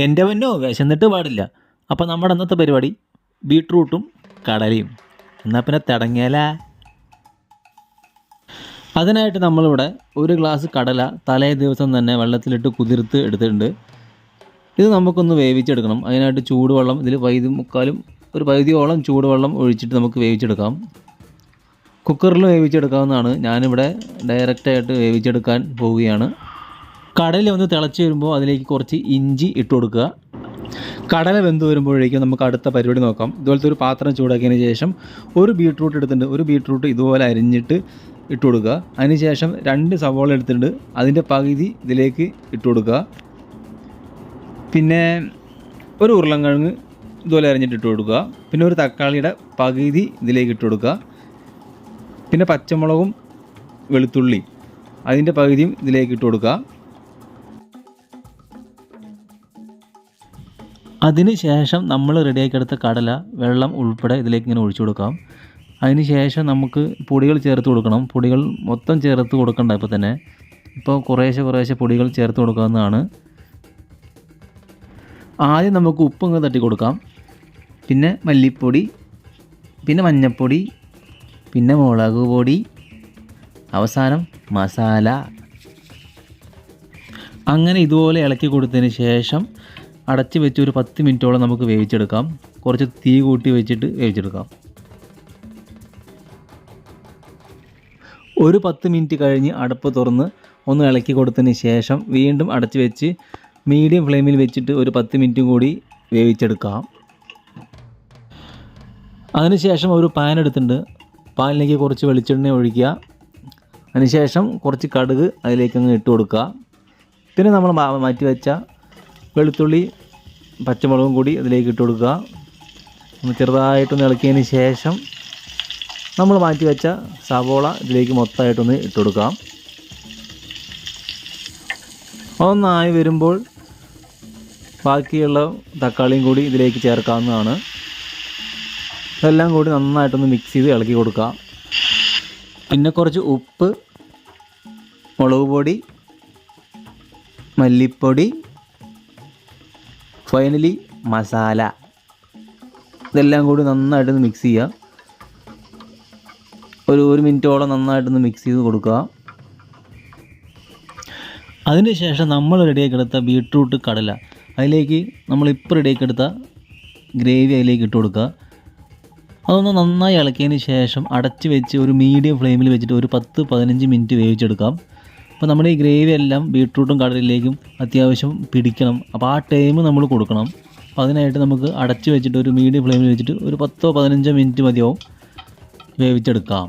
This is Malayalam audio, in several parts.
എന്റെ പൊന്നോ വിശന്നിട്ട് പാടില്ല. അപ്പോൾ നമ്മുടെ അന്നത്തെ പരിപാടി ബീട്രൂട്ടും കടലയും. എന്നാൽ പിന്നെ തിടങ്ങിയാലാ? അതിനായിട്ട് നമ്മളിവിടെ ഒരു ഗ്ലാസ് കടല തലേ ദിവസം തന്നെ വെള്ളത്തിലിട്ട് കുതിർത്ത് എടുത്തിട്ടുണ്ട്. ഇത് നമുക്കൊന്ന് വേവിച്ചെടുക്കണം. അതിനായിട്ട് ചൂടുവെള്ളം ഇതിൽ വൈദ്യു മുക്കാലും ഒരു പകുതിയോളം ചൂടുവെള്ളം ഒഴിച്ചിട്ട് നമുക്ക് വേവിച്ചെടുക്കാം. കുക്കറിൽ വേവിച്ചെടുക്കാവുന്നതാണ്. ഞാനിവിടെ ഡയറക്റ്റായിട്ട് വേവിച്ചെടുക്കാൻ പോവുകയാണ്. കടല ഒന്ന് തിളച്ച് വരുമ്പോൾ അതിലേക്ക് കുറച്ച് ഇഞ്ചി ഇട്ട് കൊടുക്കുക. കടല വെന്ത് വരുമ്പോഴേക്കും നമുക്ക് അടുത്ത പരിപാടി നോക്കാം. ഇതുപോലത്തെ ഒരു പാത്രം ചൂടാക്കിയതിന് ശേഷം ഒരു ബീട്രൂട്ട് എടുത്തിട്ടുണ്ട്. ഒരു ബീട്രൂട്ട് ഇതുപോലെ അരിഞ്ഞിട്ട് ഇട്ട് കൊടുക്കുക. അതിനുശേഷം രണ്ട് സവോള എടുത്തിട്ടുണ്ട്. അതിന്റെ പകുതി ഇതിലേക്ക് ഇട്ട് കൊടുക്കുക. പിന്നെ ഒരു ഉരുളൻകിഴങ്ങ് ഇതുപോലെ അരിഞ്ഞിട്ട് ഇട്ട് കൊടുക്കുക. പിന്നെ ഒരു തക്കാളിയുടെ പകുതി ഇതിലേക്ക് ഇട്ട് കൊടുക്കുക. പിന്നെ പച്ചമുളകും വെളുത്തുള്ളി അതിന്റെ പകുതിയും ഇതിലേക്ക് ഇട്ട് കൊടുക്കുക. അതിന് ശേഷം നമ്മൾ റെഡിയാക്കി എടുത്ത കടല വെള്ളം ഉൾപ്പെടെ ഇതിലേക്ക് ഇങ്ങനെ ഒഴിച്ചു കൊടുക്കാം. അതിന് ശേഷം നമുക്ക് പൊടികൾ ചേർത്ത് കൊടുക്കണം. പൊടികൾ മൊത്തം ചേർത്ത് കൊടുക്കണ്ട ഇപ്പോൾ തന്നെ. ഇപ്പോൾ കുറേശ്ശെ കുറേശ്ശെ പൊടികൾ ചേർത്ത് കൊടുക്കാവുന്നതാണ്. ആദ്യം നമുക്ക് ഉപ്പ് ഇങ്ങനെ തട്ടി കൊടുക്കാം. പിന്നെ മല്ലിപ്പൊടി പിന്നെ മഞ്ഞൾപ്പൊടി പിന്നെ മുളക് പൊടി അവസാനം മസാല. അങ്ങനെ ഇതുപോലെ ഇളക്കി കൊടുത്തതിന് ശേഷം അടച്ച് വെച്ച് ഒരു പത്ത് മിനിറ്റോളം നമുക്ക് വേവിച്ചെടുക്കാം. കുറച്ച് തീ കൂട്ടി വെച്ചിട്ട് വേവിച്ചെടുക്കാം. ഒരു പത്ത് മിനിറ്റ് കഴിഞ്ഞ് അടുപ്പ് തുറന്ന് ഒന്ന് ഇളക്കി കൊടുത്തതിന് ശേഷം വീണ്ടും അടച്ച് വെച്ച് മീഡിയം ഫ്ലെയിമിൽ വെച്ചിട്ട് ഒരു പത്ത് മിനിറ്റും കൂടി വേവിച്ചെടുക്കാം. അതിനുശേഷം ഒരു പാൻ എടുത്തിട്ടുണ്ട്. പാനിലേക്ക് കുറച്ച് വെളിച്ചെണ്ണ ഒഴിക്കുക. അതിനുശേഷം കുറച്ച് കടുക് അതിലേക്ക് അങ്ങ് ഇട്ട് കൊടുക്കുക. പിന്നെ നമ്മൾ മാറ്റി വെച്ച വെളുത്തുള്ളി പച്ചമുളകും കൂടി അതിലേക്ക് ഇട്ട് കൊടുക്കുക. ഒന്ന് ചെറുതായിട്ടൊന്ന് ഇളക്കിയതിന് ശേഷം നമ്മൾ മാറ്റി വെച്ച സവോള ഇതിലേക്ക് മൊത്തമായിട്ടൊന്ന് ഇട്ട് കൊടുക്കാം ഒന്നായി വരുമ്പോൾ ബാക്കിയുള്ള തക്കാളിയും കൂടി ഇതിലേക്ക് ചേർക്കാവുന്നതാണ്. ഇതെല്ലാം കൂടി നന്നായിട്ടൊന്ന് മിക്സ് ചെയ്ത് ഇളക്കി കൊടുക്കുക. പിന്നെ കുറച്ച് ഉപ്പ് മുളക് പൊടി മല്ലിപ്പൊടി ഫൈനലി മസാല ഇതെല്ലാം കൂടി നന്നായിട്ടൊന്ന് മിക്സ് ചെയ്യുക. ഒരു ഒരു മിനിറ്റോളം നന്നായിട്ടൊന്ന് മിക്സ് ചെയ്ത് കൊടുക്കുക. അതിനുശേഷം നമ്മൾ റെഡിയാക്കി എടുത്ത ബീട്രൂട്ട് കടല. അതിലേക്ക് നമ്മൾ ഇപ്പോൾ റെഡിയാക്കി എടുത്ത ഗ്രേവി അതിലേക്ക് ഇട്ട് കൊടുക്കുക. അതൊന്ന് നന്നായി ഇളക്കിയതിന് ശേഷം അടച്ച് വെച്ച് ഒരു മീഡിയം ഫ്ലെയിമിൽ വെച്ചിട്ട് ഒരു പത്ത് പതിനഞ്ച് മിനിറ്റ് വേവിച്ചെടുക്കാം. അപ്പോൾ നമ്മൾ ഈ ഗ്രേവി എല്ലാം ബീട്രൂട്ടും കടലിലേക്കും അത്യാവശ്യം പിടിക്കണം. അപ്പോൾ ആ ടൈം നമ്മൾ കൊടുക്കണം. അപ്പോൾ അതിനായിട്ട് നമുക്ക് അടച്ച് വെച്ചിട്ട് ഒരു മീഡിയം ഫ്ലെയിമിൽ വെച്ചിട്ട് ഒരു പത്തോ പതിനഞ്ചോ മിനിറ്റ് മതിയാവും വേവിച്ചെടുക്കാം.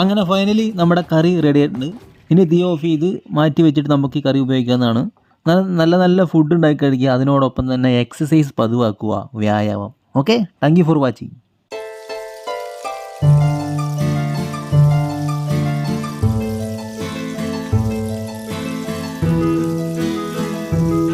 അങ്ങനെ ഫൈനലി നമ്മുടെ കറി റെഡി ആയിട്ടുണ്ട്. ഇനി തീ ഓഫ് ചെയ്ത് മാറ്റി വെച്ചിട്ട് നമുക്ക് ഈ കറി ഉപയോഗിക്കാവുന്നതാണ്. നല്ല നല്ല ഫുഡ് ഉണ്ടാക്കി കഴിക്കുക. അതിനോടൊപ്പം തന്നെ എക്സസൈസ് പതിവാക്കുക. വ്യായാമം. Okay thank for watching